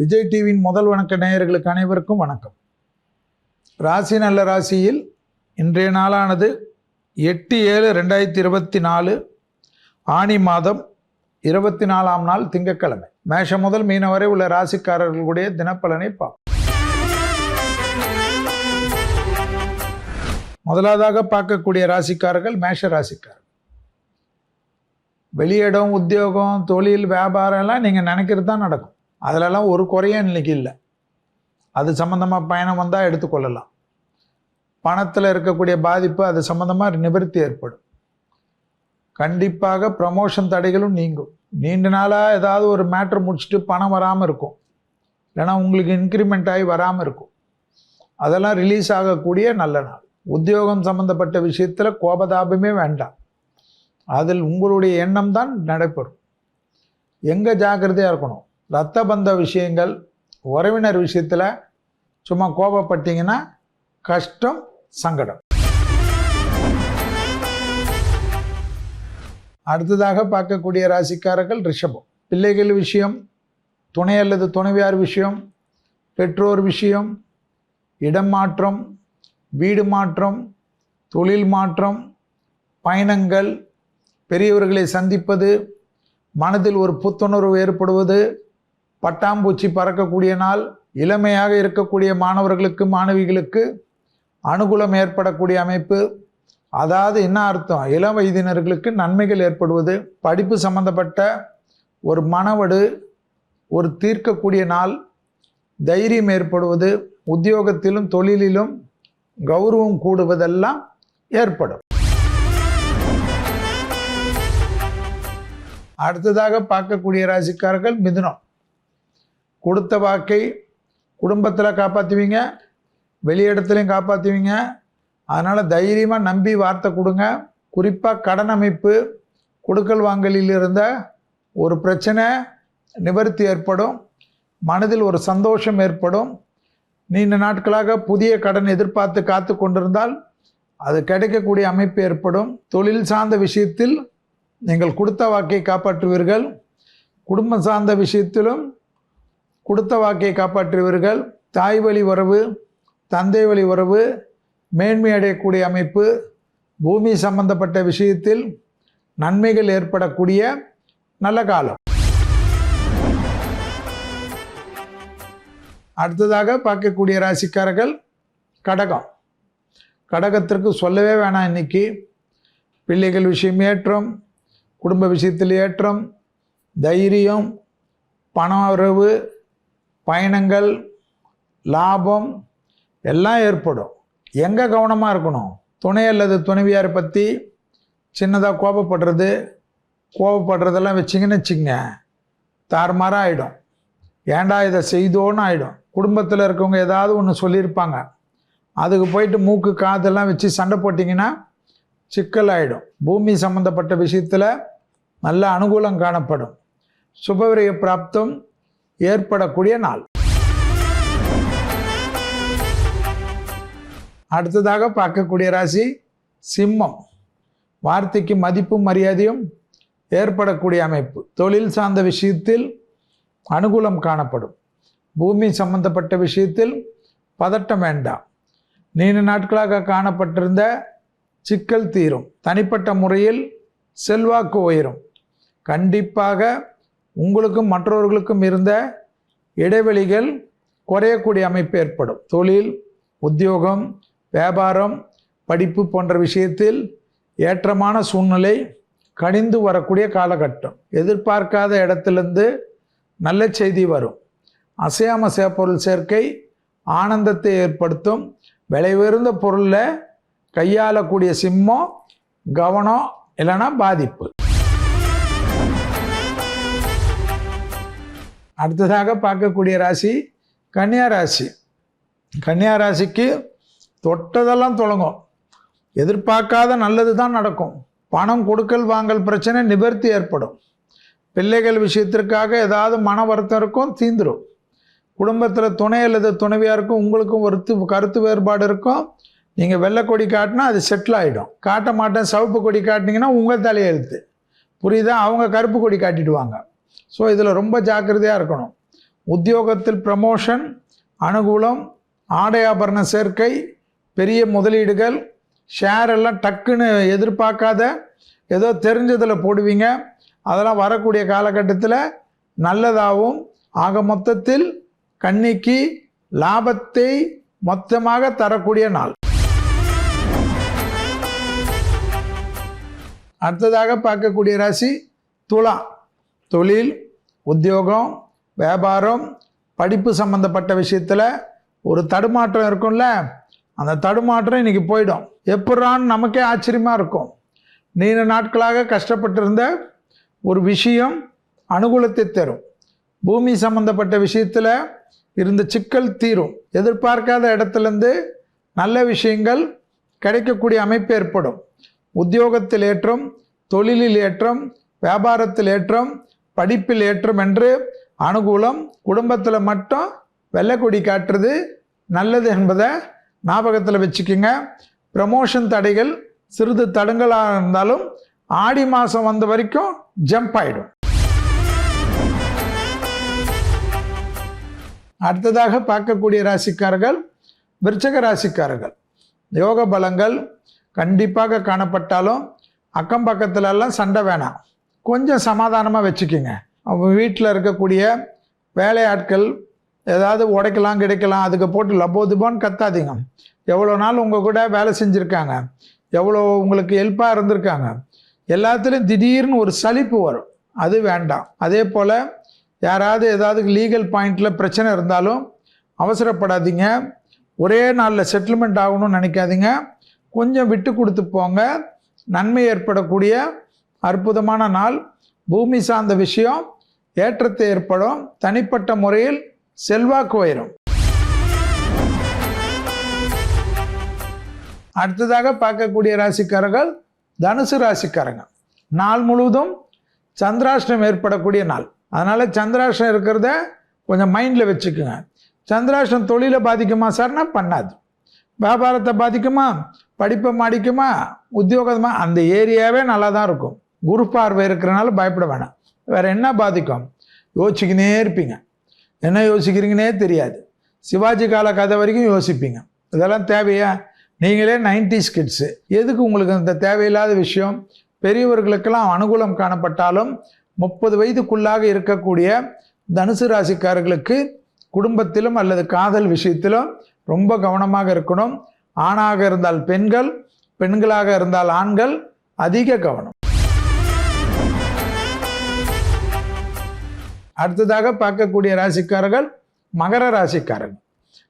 விஜய் டிவியின் முதல் வணக்க நேயர்களுக்கு அனைவருக்கும் வணக்கம். ராசி நல்ல ராசியில் இன்றைய நாளானது எட்டு ஏழு ரெண்டாயிரத்தி இருபத்தி நாலு ஆனி மாதம் இருபத்தி நாலாம் நாள் திங்கட்கிழமை. மேஷம் முதல் மீன வரை உள்ள ராசிக்காரர்களுடைய தினப்பலனை பார்ப்போம். முதலாவதாக பார்க்கக்கூடிய ராசிக்காரர்கள் மேஷ ராசிக்காரர்கள். வெளியிடம் உத்தியோகம் தொழில் வியாபாரம் எல்லாம் நீங்கள் நினைக்கிறது தான் நடக்கும். அதிலெல்லாம் ஒரு குறையும் இன்றைக்கி இல்லை. அது சம்மந்தமாக பயணம் வந்தால் எடுத்துக்கொள்ளலாம். பணத்தில் இருக்கக்கூடிய பாதிப்பு அது சம்மந்தமாக நிவர்த்தி ஏற்படும். கண்டிப்பாக ப்ரமோஷன் தடைகளும் நீங்கும். நீண்ட நாளாக ஏதாவது ஒரு மேட்ரு முடிச்சுட்டு பணம் வராமல் இருக்கும். ஏன்னா உங்களுக்கு இன்க்ரிமெண்ட் ஆகி வராமல் இருக்கும். அதெல்லாம் ரிலீஸ் ஆகக்கூடிய நல்ல நாள். உத்தியோகம் சம்மந்தப்பட்ட விஷயத்தில் கோபதாபமே வேண்டாம். அதில் உங்களுடைய எண்ணம் தான் நடைபெறும். எங்கே ஜாக்கிரதையாக இருக்கணும்? ரத்த பந்த விஷயங்கள் உறவினர் விஷயத்தில் சும்மா கோபப்பட்டீங்கன்னா கஷ்டம் சங்கடம். அடுத்ததாக பார்க்கக்கூடிய ராசிக்காரர்கள் ரிஷபம். பிள்ளைகள் விஷயம் துணை அல்லது துணைவியார் விஷயம் பெற்றோர் விஷயம் இடம் மாற்றம் வீடு மாற்றம் தொழில் மாற்றம் பயணங்கள் பெரியவர்களை சந்திப்பது மனதில் ஒரு புத்துணர்வு ஏற்படுவது பட்டாம்பூச்சி பறக்கக்கூடிய நாள் இளமையாக இருக்கக்கூடிய மாணவர்களுக்கு மாணவிகளுக்கு அனுகூலம் ஏற்படக்கூடிய அமைப்பு. அதாவது என்ன அர்த்தம்? இளம் வயதினர்களுக்கு நன்மைகள் ஏற்படுவது படிப்பு சம்பந்தப்பட்ட ஒரு மனவடு ஒரு தீர்க்கக்கூடிய நாள் தைரியம் ஏற்படுவது உத்தியோகத்திலும் தொழிலிலும் கௌரவம் கூடுவதெல்லாம் ஏற்படும். அடுத்ததாக பார்க்கக்கூடிய ராசிக்காரர்கள் மிதுனம். கொடுத்த வாக்கை குடும்பத்தில் காப்பாற்றுவீங்க வெளியிடத்துலையும் காப்பாற்றுவீங்க அதனால் தைரியமாக நம்பி வார்த்தை கொடுங்க. குறிப்பாக கடன் அமைப்பு கொடுக்கல் வாங்கலில் இருந்த ஒரு பிரச்சனை நிவர்த்தி ஏற்படும். மனதில் ஒரு சந்தோஷம் ஏற்படும். நீண்ட நாட்களாக புதிய கடன் எதிர்பார்த்து காத்து கொண்டிருந்தால் அது கிடைக்கக்கூடிய அமைப்பு ஏற்படும். தொழில் சார்ந்த விஷயத்தில் நீங்கள் கொடுத்த வாக்கை காப்பாற்றுவீர்கள். குடும்பம் சார்ந்த விஷயத்திலும் கொடுத்த வாக்கை காப்பாற்றியவர்கள் தாய் வழி உறவு தந்தை வழி உறவு மேன்மை அடையக்கூடிய அமைப்பு பூமி சம்பந்தப்பட்ட விஷயத்தில் நன்மைகள் ஏற்படக்கூடிய நல்ல காலம். அடுத்ததாக பார்க்கக்கூடிய ராசிக்காரர்கள் கடகம். கடகத்திற்கு சொல்லவே வேணாம் இன்னைக்கு. பிள்ளைகள் விஷயம் ஏற்றம் குடும்ப விஷயத்தில் ஏற்றம் தைரியம் பண உறவு பயணங்கள் லாபம் எல்லாம் ஏற்படும். எங்கே கவனமாக இருக்கணும்? துணை அல்லது துணைவியாரை பற்றி சின்னதாக கோபப்படுறது கோபப்படுறதெல்லாம் வச்சிங்கன்னு வச்சுங்க தாறுமாறாக ஆகிடும் ஏன்டா இதை செய்தோன்னு ஆகிடும் குடும்பத்தில் இருக்கவங்க ஏதாவது ஒன்று சொல்லியிருப்பாங்க. அதுக்கு போயிட்டு மூக்கு காதெல்லாம் வச்சு சண்டை போட்டிங்கன்னா சிக்கல் ஆகிடும் பூமி சம்பந்தப்பட்ட விஷயத்தில் நல்ல அனுகூலம் காணப்படும். சுபவிரய பிராப்தம் ஏற்படக்கூடிய நாள். அடுத்ததாக பார்க்கக்கூடிய ராசி சிம்மம். வார்த்தைக்கு மதிப்பும் மரியாதையும் ஏற்படக்கூடிய அமைப்பு. தொழில் சார்ந்த விஷயத்தில் அனுகூலம் காணப்படும். பூமி சம்பந்தப்பட்ட விஷயத்தில் பதட்டம் வேண்டாம். நீண்ட நாட்களாக காணப்பட்டிருந்த சிக்கல் தீரும். தனிப்பட்ட முறையில் செல்வாக்கு உயரும். கண்டிப்பாக உங்களுக்கும் மற்றவர்களுக்கும் இருந்த இடைவெளிகள் குறையக்கூடிய அமைப்பு ஏற்படும். தொழில் உத்தியோகம் வியாபாரம் படிப்பு போன்ற விஷயத்தில் ஏற்றமான சூழ்நிலை கணிந்து வரக்கூடிய காலகட்டம். எதிர்பார்க்காத இடத்திலிருந்து நல்ல செய்தி வரும். அசையாம பொருள் சேர்க்கை ஆனந்தத்தை ஏற்படுத்தும். விலை உயர்ந்த பொருளில் கையாளக்கூடிய சிம்மம் கவனம் இல்லைன்னா பாதிப்பு. அடுத்ததாக பார்க்கக்கூடிய ராசி கன்னியா ராசி. கன்னியா ராசிக்கு தொட்டதெல்லாம் தொடங்கும். எதிர்பார்க்காத நல்லது தான் நடக்கும். பணம் கொடுக்கல் வாங்கல் பிரச்சனை நிவர்த்தி ஏற்படும். பிள்ளைகள் விஷயத்திற்காக ஏதாவது மன வருத்தம் இருக்கும் தீந்துடும் குடும்பத்தில் துணை அல்லது துணைவியாருக்கும் உங்களுக்கும் ஒருத்து கருத்து வேறுபாடு இருக்கும். நீங்கள் வெள்ளை கொடி காட்டினா அது செட்டில் ஆகிடும் காட்ட மாட்டேன் சிவப்பு கொடி காட்டினீங்கன்னா உங்கள் தலையெழுத்து. புரியுதா? அவங்க கருப்பு கொடி காட்டிடுவாங்க. ஸோ இதில் ரொம்ப ஜாக்கிரதையாக இருக்கணும். உத்தியோகத்தில் ப்ரமோஷன் அனுகூலம் ஆடை ஆபரண சேர்க்கை பெரிய முதலீடுகள் ஷேர் எல்லாம் டக்குன்னு எதிர்பார்க்காத ஏதோ தெரிஞ்சதில் போடுவீங்க. அதெல்லாம் வரக்கூடிய காலகட்டத்தில் நல்லதாகவும் ஆக மொத்தத்தில் கண்ணிக்கு லாபத்தை மொத்தமாக தரக்கூடிய நாள். அடுத்ததாக பார்க்கக்கூடிய ராசி துலா தொழில் உத்தியோகம் வியாபாரம் படிப்பு சம்மந்தப்பட்ட விஷயத்தில் ஒரு தடுமாற்றம் இருக்கும்ல அந்த தடுமாற்றம் இன்னைக்கு போயிடும். எப்படான்னு நமக்கே ஆச்சரியமாக இருக்கும். நீண்ட நாட்களாக கஷ்டப்பட்டிருந்த ஒரு விஷயம் அனுகூலத்தை தரும். பூமி சம்மந்தப்பட்ட விஷயத்தில் இருந்த சிக்கல் தீரும். எதிர்பார்க்காத இடத்துலேருந்து நல்ல விஷயங்கள் கிடைக்கக்கூடிய அமைப்பு ஏற்படும். உத்தியோகத்தில் ஏற்றம் தொழிலில் ஏற்றம் வியாபாரத்தில் ஏற்றம் படிப்பில் ஏற்றம் என்று அனுகூலம் குடும்பத்தில் மட்டும் வெள்ளைக்கொடி காட்டுறது நல்லது என்பதை ஞாபகத்தில் வச்சுக்கோங்க. ப்ரமோஷன் தடைகள் சிறிது தடங்களாக இருந்தாலும் ஆடி மாதம் வந்த வரைக்கும் ஜம்ப் ஆகிடும் அடுத்ததாக பார்க்கக்கூடிய ராசிக்காரர்கள் விருச்சக ராசிக்காரர்கள். யோக பலங்கள் கண்டிப்பாக காணப்பட்டாலும் அக்கம் பக்கத்துலலாம் சண்டை வேணாம். கொஞ்சம் சமாதானமாக வச்சுக்கோங்க. அவங்க வீட்டில் இருக்கக்கூடிய வேலையாட்கள் ஏதாவது உடைக்கலாம் கிடைக்கலாம் அதுக்கு போட்டு லபோதுபான்னு கத்தாதீங்க. எவ்வளோ நாள் உங்கள் கூட வேலை செஞ்சுருக்காங்க. எவ்வளோ உங்களுக்கு ஹெல்ப்பாக இருந்திருக்காங்க. எல்லாத்துலேயும் திடீர்னு ஒரு சலிப்பு வரும். அது வேண்டாம். அதே போல் யாராவது ஏதாவது லீகல் பாயிண்டில் பிரச்சனை இருந்தாலும் அவசரப்படாதீங்க. ஒரே நாளில் செட்டில்மெண்ட் ஆகணும்னு நினைக்காதீங்க. கொஞ்சம் விட்டு கொடுத்து போங்க. நன்மை ஏற்படக்கூடிய அற்புதமான நாள். பூமி சார்ந்த விஷயம் ஏற்றத்தை ஏற்படும் தனிப்பட்ட முறையில் செல்வாக்கு உயரும். அடுத்ததாக பார்க்கக்கூடிய ராசிக்காரர்கள் தனுசு ராசிக்காரங்க. நாள் முழுவதும் சந்திராஷ்டம் ஏற்படக்கூடிய நாள். அதனால் சந்திராஷ்டம் இருக்கிறத கொஞ்சம் மைண்டில் வச்சுக்கோங்க. சந்திராஷ்டம் தொழிலை பாதிக்குமா சார்னா பண்ணாது. வியாபாரத்தை பாதிக்குமா? படிப்பை மாடிக்குமா? உத்தியோகமாக அந்த ஏரியாவே நல்லா தான் இருக்கும். குரு பார்வை இருக்கிறனால பயப்பட வேணாம். வேறு என்ன பாதிக்கும்? யோசிச்சுக்கினே இருப்பீங்க. என்ன யோசிக்கிறீங்கன்னே தெரியாது. சிவாஜி கால கதை வரைக்கும் யோசிப்பீங்க. இதெல்லாம் தேவையா? நீங்களே நைன்டிஸ் கிட்ஸு எதுக்கு உங்களுக்கு இந்த தேவையில்லாத விஷயம்? பெரியவர்களுக்கெல்லாம் அனுகூலம் காணப்பட்டாலும் முப்பது வயதுக்குள்ளாக இருக்கக்கூடிய தனுசு ராசிக்காரர்களுக்கு குடும்பத்திலும் அல்லது காதல் விஷயத்திலும் ரொம்ப கவனமாக இருக்கணும். ஆணாக இருந்தால் பெண்கள் பெண்களாக இருந்தால் ஆண்கள் அதிக கவனம். அடுத்ததாக பார்க்கக்கூடிய ராசிக்காரர்கள் மகர ராசிக்காரர்கள்.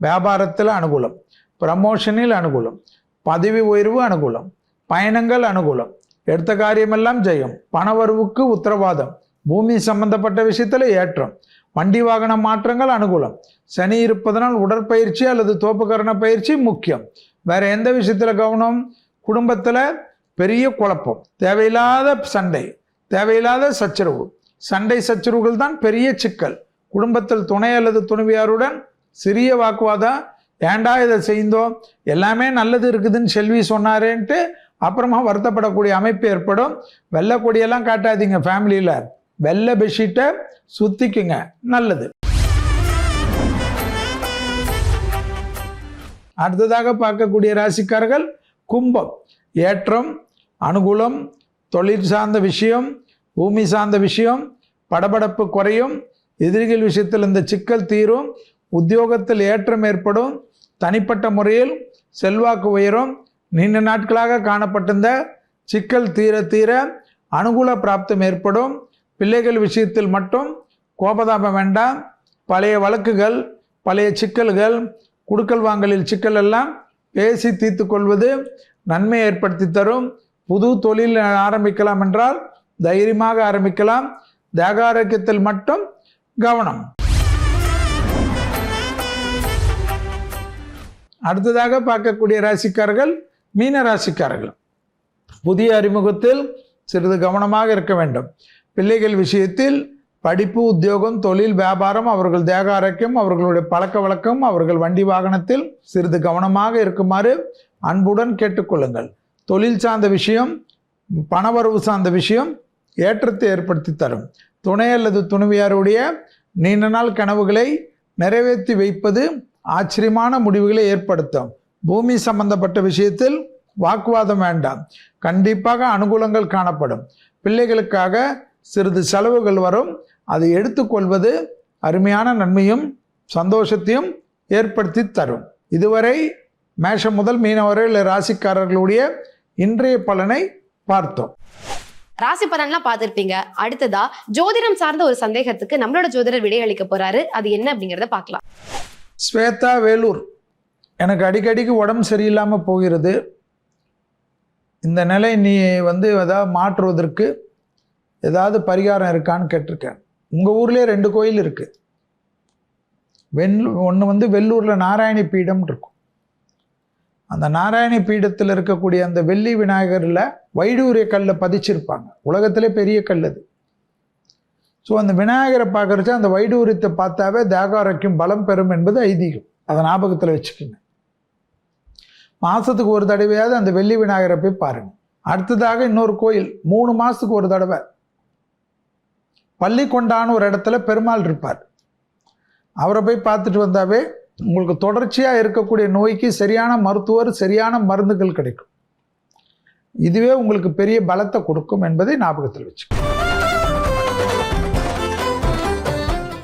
வியாபாரத்தில் அனுகூலம் ப்ரமோஷனில் அனுகூலம் பதவி உயர்வு அனுகூலம் பயணங்கள் அனுகூலம் எடுத்த காரியமெல்லாம் ஜெயம் பணவரவுக்கு உத்தரவாதம் பூமி சம்பந்தப்பட்ட விஷயத்தில் ஏற்றம் வண்டி வாகன மாற்றங்கள் அனுகூலம் சனி இருப்பதனால் உடற்பயிற்சி அல்லது தோப்புக்கரண பயிற்சி முக்கியம். வேற எந்த விஷயத்தில் கவனம்? குடும்பத்தில் பெரிய குழப்பம் தேவையில்லாத சண்டை தேவையில்லாத சச்சரவு சண்டை சச்சரவுகள் தான் பெரிய சிக்கல். குடும்பத்தில் துணை அல்லது துணைவியாருடன் சிறிய வாக்குவாதம் ஏண்டா இதை செய்தோம் எல்லாமே நல்லது இருக்குதுன்னு செல்வி சொன்னாரேன்ட்டு அப்புறமா வருத்தப்படக்கூடிய அமைப்பு ஏற்படும். வெள்ளை கொடியெல்லாம் காட்டாதீங்க ஃபேமிலியில் வெள்ளை பெட்ஷீட்டை சுத்திக்குங்க. நல்லது. அடுத்ததாக பார்க்கக்கூடிய ராசிக்காரர்கள் கும்பம். ஏற்றம் அனுகூலம் தொழில் சார்ந்த விஷயம் பூமி சார்ந்த விஷயம் படபடப்பு குறையும் எதிரிகள் விஷயத்தில் இந்த சிக்கல் தீரும் உத்தியோகத்தில் ஏற்றம் ஏற்படும் தனிப்பட்ட முறையில் செல்வாக்கு உயரும். நீண்ட நாட்களாக காணப்பட்டிருந்த சிக்கல் தீர தீர அனுகூல பிராப்தம் ஏற்படும். பிள்ளைகள் விஷயத்தில் மட்டும் கோபதாபம் வேண்டாம். பழைய வழக்குகள் பழைய சிக்கல்கள் குடுக்கல் வாங்கலில் சிக்கல் எல்லாம் பேசி தீர்த்து கொள்வது நன்மை ஏற்படுத்தி தரும். புது தொழில் ஆரம்பிக்கலாம் என்றால் தைரியமாக ஆரம்பிக்கலாம். தேக ஆரோக்கியத்தில் மட்டும் கவனம். அடுத்ததாக பார்க்கக்கூடிய ராசிக்காரர்கள் மீன ராசிக்காரர்கள். புதிய அறிமுகத்தில் சிறிது கவனமாக இருக்க வேண்டும். பிள்ளைகள் விஷயத்தில் படிப்பு உத்தியோகம் தொழில் வியாபாரம் அவர்கள் தேக ஆரோக்கியம் அவர்களுடைய பழக்க வழக்கம் அவர்கள் வண்டி வாகனத்தில் சிறிது கவனமாக இருக்குமாறு அன்புடன் கேட்டுக்கொள்ளுங்கள். தொழில் சார்ந்த விஷயம் பணவரவு சார்ந்த விஷயம் ஏற்றத்தை ஏற்படுத்தி தரும். துணை அல்லது துணைவியாருடைய நீண்ட நாள் கனவுகளை நிறைவேற்றி வைப்பது ஆச்சரியமான முடிவுகளை ஏற்படுத்தும். பூமி சம்பந்தப்பட்ட விஷயத்தில் வாக்குவாதம் வேண்டாம். கண்டிப்பாக அனுகூலங்கள் காணப்படும். பிள்ளைகளுக்காக சிறிது செலவுகள் வரும். அதை எடுத்துக்கொள்வது அருமையான நன்மையும் சந்தோஷத்தையும் ஏற்படுத்தி தரும். இதுவரை மேஷம் முதல் மீனவரை இல்லை ராசிக்காரர்களுடைய இன்றைய பலனை பார்த்தோம். ராசி பலன்லாம் பார்த்துருப்பீங்க. அடுத்ததா ஜோதிடம் சார்ந்த ஒரு சந்தேகத்துக்கு நம்மளோட ஜோதிடர் விடையளிக்க போறாரு. அது என்ன அப்படிங்கிறத பார்க்கலாம். ஸ்வேதா வேலூர். எனக்கு அடிக்கடிக்கு உடம்பு சரியில்லாமல் போகிறது. இந்த நிலை நீ வந்து ஏதாவது மாற்றுவதற்கு ஏதாவது பரிகாரம் இருக்கான்னு கேட்டிருக்கேன். உங்கள் ஊர்லேயே ரெண்டு கோயில் இருக்குது வெண் ஒன்று வந்து வெள்ளூரில் நாராயணி பீடம் இருக்கும். அந்த நாராயணி பீடத்தில் இருக்கக்கூடிய அந்த வெள்ளி விநாயகரில் வைடூரிய கல்லை பதிச்சிருப்பாங்க. உலகத்திலே பெரிய கல் அது. ஸோ அந்த விநாயகரை பார்க்குறச்சு அந்த வைடூரியத்தை பார்த்தாவே தேகாரோக்கியம் பலம் பெறும் என்பது ஐதீகம். அதை ஞாபகத்தில் வச்சுக்கோங்க. மாதத்துக்கு ஒரு தடவையாவது அந்த வெள்ளி விநாயகரை போய் பாருங்கள் அடுத்ததாக இன்னொரு கோயில் மூணு மாதத்துக்கு ஒரு தடவை. பள்ளிக்கொண்டான ஒரு இடத்துல பெருமாள் இருப்பார். அவரை போய் பார்த்துட்டு வந்தாவே உங்களுக்கு தொடர்ச்சியாக இருக்கக்கூடிய நோய்க்கு சரியான மருத்துவர் சரியான மருந்துகள் கிடைக்கும். இதுவே உங்களுக்கு பெரிய பலத்தை கொடுக்கும் என்பதை ஞாபகத்தில் வச்சுக்கோங்க.